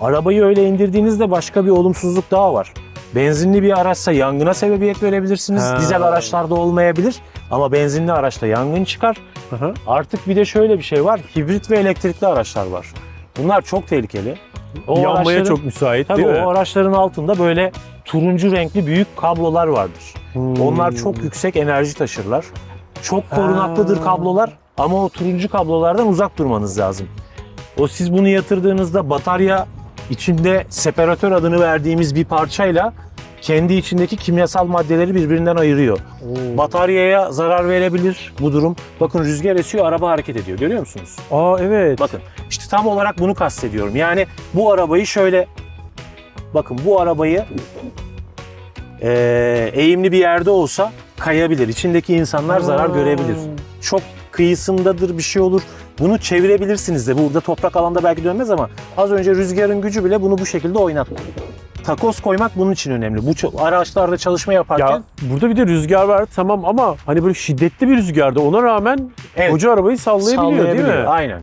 Arabayı öyle indirdiğinizde başka bir olumsuzluk daha var. Benzinli bir araçsa yangına sebebiyet verebilirsiniz. Ha. Dizel araçlarda olmayabilir ama benzinli araçta yangın çıkar. Aha. Artık bir de şöyle bir şey var. Hibrit ve elektrikli araçlar var. Bunlar çok tehlikeli. O Yanmaya araçların- çok müsait Tabii değil mi? o araçların altında böyle turuncu renkli büyük kablolar vardır. Hmm. Onlar çok yüksek enerji taşırlar. Çok korunaklıdır Ha. kablolar ama o turuncu kablolardan uzak durmanız lazım. O siz bunu yatırdığınızda batarya içinde separatör adını verdiğimiz bir parçayla kendi içindeki kimyasal maddeleri birbirinden ayırıyor. Oo. Bataryaya zarar verebilir bu durum. Bakın rüzgar esiyor, araba hareket ediyor. Görüyor musunuz? Aa evet. Bakın işte tam olarak bunu kastediyorum. Yani bu arabayı şöyle bakın bu arabayı eee, eğimli bir yerde olsa kayabilir. İçindeki insanlar zarar Aa. görebilir. Çok kıyısındadır bir şey olur. Bunu çevirebilirsiniz de. Burada toprak alanda belki dönmez ama az önce rüzgarın gücü bile bunu bu şekilde oynattı. Takoz koymak bunun için önemli. Bu araçlarda çalışma yaparken Ya burada bir de rüzgar var tamam ama hani böyle şiddetli bir rüzgarda ona rağmen Evet. koca arabayı sallayabiliyor, değil mi? Aynen.